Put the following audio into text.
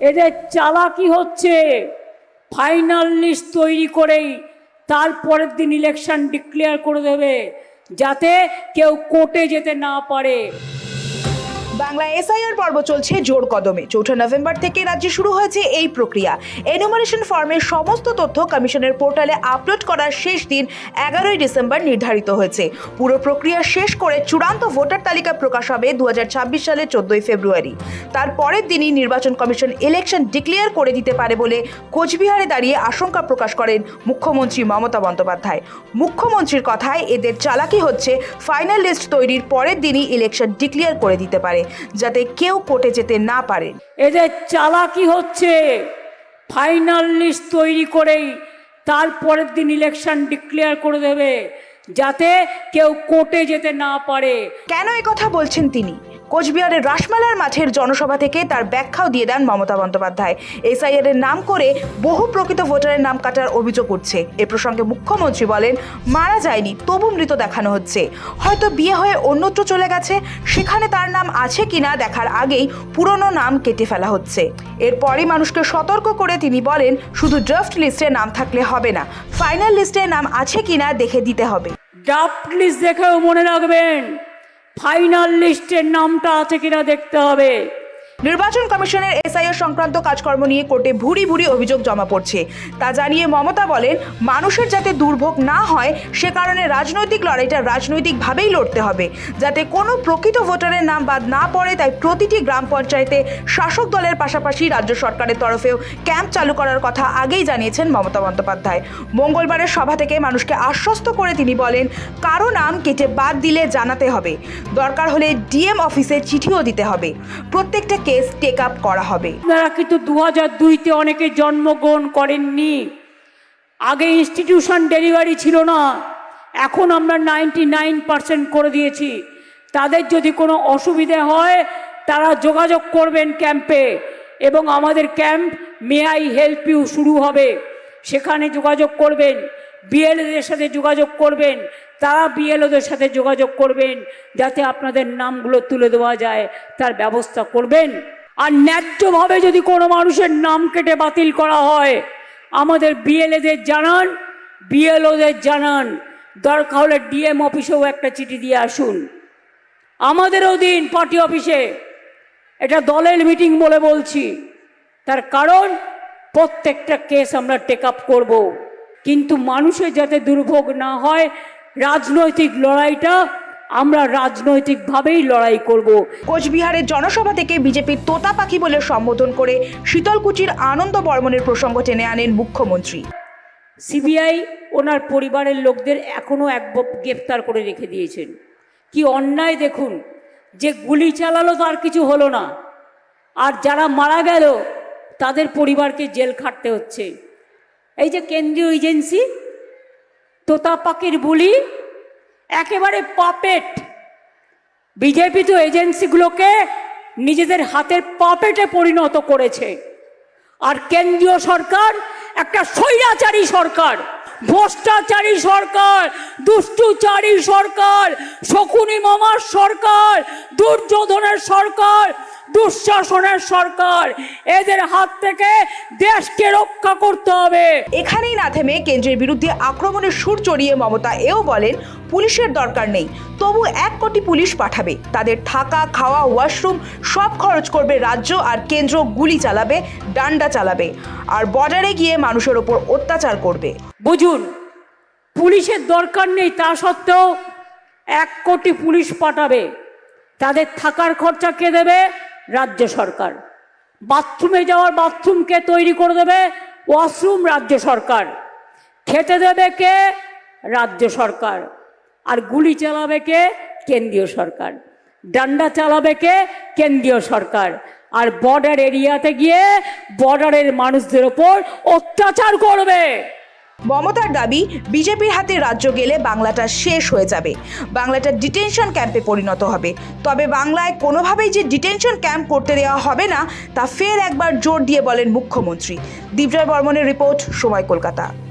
এদের চালাকি হচ্ছে। ফাইনাল লিস্ট তৈরি করেই তারপরের দিন ইলেকশন ডিক্লেয়ার করে দেবে, যাতে কেউ কোর্টে যেতে না পারে। বাংলা এসআইআর পর্ব চলছে জোর কদমে। চৌঠা নভেম্বর থেকে রাজ্যে শুরু হয়েছে এই প্রক্রিয়া। এনুমারেশন ফর্মের সমস্ত তথ্য কমিশনের পোর্টালে আপলোড করার শেষ দিন এগারোই ডিসেম্বর নির্ধারিত হয়েছে। পুরো প্রক্রিয়া শেষ করে চূড়ান্ত ভোটার তালিকা প্রকাশ হবে দু হাজার ছাব্বিশ সালের চোদ্দই ফেব্রুয়ারি। তার পরের দিনই নির্বাচন কমিশন ইলেকশন ডিক্লেয়ার করে দিতে পারে বলে কোচবিহারে দাঁড়িয়ে আশঙ্কা প্রকাশ করেন মুখ্যমন্ত্রী মমতা বন্দ্যোপাধ্যায়। মুখ্যমন্ত্রীর কথায় এদের চালাকি হচ্ছে, ফাইনাল লিস্ট তৈরির পরের দিনই ইলেকশন ডিক্লেয়ার করে দিতে পারে। যাতে কেউ কোর্টে যেতে না পারে। এদের চালাকি হচ্ছে ফাইনাল লিস্ট তৈরি করেই তারপরের দিন ইলেকশন ডিক্লেয়ার করে দেবে যাতে কেউ কোর্টে যেতে না পারে। কেন এ কথা বলছেন তিনি? কোচবিহারের রাসমেলার মাঠের জনসভা থেকে তার ব্যাখ্যাও দিয়ে দেন মমতা বন্দ্যোপাধ্যায়। এসআইআর এর নাম করে বহু প্রকৃত ভোটারের নাম কাটার অভিযোগ উঠছে। এ প্রসঙ্গে মুখ্যমন্ত্রী বলেন, মারা যায়নি, তবু মৃত দেখানো হচ্ছে। হয়তো বিয়ে হয়ে অন্যত্র চলে গেছে, সেখানে তার নাম আছে কিনা দেখার আগেই পুরনো নাম কেটে ফেলা হচ্ছে। এরপরই মানুষকে সতর্ক করে তিনি বলেন, শুধু ড্রাফট লিস্টে নাম থাকলে হবে না ফাইনাল লিস্টে নাম আছে কিনা দেখে দিতে হবে। ড্রাফট লিস্ট দেখেও মনে রাখবেন ফাইনাল লিস্টের নামটা আছে কিনা দেখতে হবে। নির্বাচন কমিশনের এসআইও সংক্রান্ত কাজকর্ম নিয়ে কোর্টে ভুরি ভুরি অভিযোগ জমা পড়ছে। তা জানিয়ে মমতা বলেন, মানুষের যাতে দুর্ভোগ না হয়, সে কারণে রাজনৈতিক লড়াইটা রাজনৈতিকভাবেই লড়তে হবে। যাতে কোনো প্রকৃত ভোটারের নাম বাদ না পড়ে, তাই প্রতিটি গ্রাম পঞ্চায়েতে শাসক দলের পাশাপাশি রাজ্য সরকারের তরফেও ক্যাম্প চালু করার কথা আগেই জানিয়েছেন মমতা বন্দ্যোপাধ্যায়। মঙ্গলবারের সভা থেকে মানুষকে আশ্বস্ত করে তিনি বলেন, কারও নাম কেটে বাদ দিলে জানাতে হবে। দরকার হলে ডিএম অফিসে চিঠিও দিতে হবে। প্রত্যেকটা কেস টেক আপ করা হবে। আপনারা কিন্তু দু হাজার দুইতে অনেকে জন্মগ্রহণ করেননি। আগে ইনস্টিটিউশন ডেলিভারি ছিল না। এখন আমরা নাইনটি নাইন পার্সেন্ট করে দিয়েছি। তাদের যদি কোনো অসুবিধে হয়, তারা যোগাযোগ করবেন ক্যাম্পে। এবং আমাদের camp May I help you শুরু হবে। সেখানে যোগাযোগ করবেন। বিএলওদের সাথে যোগাযোগ করবেন। তারা বিএলওদের সাথে যোগাযোগ করবেন, যাতে আপনাদের নামগুলো তুলে দেওয়া যায়, তার ব্যবস্থা করবেন। আর ন্যায্যভাবে যদি কোনো মানুষের নাম কেটে বাতিল করা হয়, আমাদের বিএলএদের জানান, বিএলওদের জানান। দরকার হলে ডিএম অফিসেও একটা চিঠি দিয়ে আসুন। আমাদেরও দিন পার্টি অফিসে। এটা দলের মিটিং বলে বলছি। তার কারণ, প্রত্যেকটা কেস আমরা টেক আপ করব। কিন্তু মানুষের যাতে দুর্ভোগ না হয় রাজনৈতিক লড়াইটা আমরা রাজনৈতিকভাবেই লড়াই করব। কোচবিহারের জনসভা থেকে বিজেপির তোতা পাখি বলে সম্বোধন করে শীতলকুচির আনন্দ বর্মনের প্রসঙ্গ টেনে আনেন মুখ্যমন্ত্রী। সিবিআই ওনার পরিবারের লোকদের এখনও এক গ্রেপ্তার করে রেখে দিয়েছেন। কি অন্যায় দেখুন যে গুলি চালালো তার কিছু হলো না। আর যারা মারা গেল তাদের পরিবারকে জেল খাটতে হচ্ছে। এই যে কেন্দ্রীয় এজেন্সি তোতা পাখির বুলি, একেবারে পাপেট বিজেপি তো এজেন্সিগুলোকে নিজেদের হাতের পাপেটে পরিণত করেছে। আর কেন্দ্রীয় সরকার একটা স্বৈরাচারী সরকার, ভ্রষ্টাচারী সরকার, দুষ্টুচারী সরকার, শকুনি মামার সরকার, দুর্যোধনের সরকার দুঃশাসনের সরকার। এদের হাত থেকে দেশকে রক্ষা করতে হবে। এখানেই না থেমে কেন্দ্রের বিরুদ্ধে আক্রমণের সুর চড়িয়ে মমতা এও বলেন পুলিশের দরকার নেই। তবু এক কোটি পুলিশ পাঠাবে। তাদের থাকা খাওয়া ওয়াশরুম সব খরচ করবে রাজ্য আর কেন্দ্র গুলি চালাবে ডান্ডা চালাবে। আর বর্ডারে গিয়ে মানুষের ওপর অত্যাচার করবে। বুঝুন পুলিশের দরকার নেই তা সত্ত্বেও এক কোটি পুলিশ পাঠাবে। তাদের থাকার খরচা কে দেবে? রাজ্য সরকার। বাথরুমে যাওয়ার বাথরুম কে তৈরি করে দেবে? ওয়াশরুম, রাজ্য সরকার। খেতে দেবে কে? রাজ্য সরকার। আর গুলি চালাবে কে? কেন্দ্রীয় সরকার। ডান্ডা চালাবে কে? কেন্দ্রীয় সরকার। আর বর্ডার এরিয়াতে গিয়ে বর্ডারের মানুষদের ওপর অত্যাচার করবে। মমতার দাবি, বিজেপির হাতে রাজ্য গেলে বাংলাটা শেষ হয়ে যাবে। বাংলাটা ডিটেনশন ক্যাম্পে পরিণত হবে। তবে বাংলায় কোনোভাবেই যে ডিটেনশন ক্যাম্প করতে দেওয়া হবে না, তা ফের একবার জোর দিয়ে বলেন মুখ্যমন্ত্রী। দীপজয় বর্মনের রিপোর্ট, সময় কলকাতা।